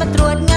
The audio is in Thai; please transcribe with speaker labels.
Speaker 1: มาตรวจ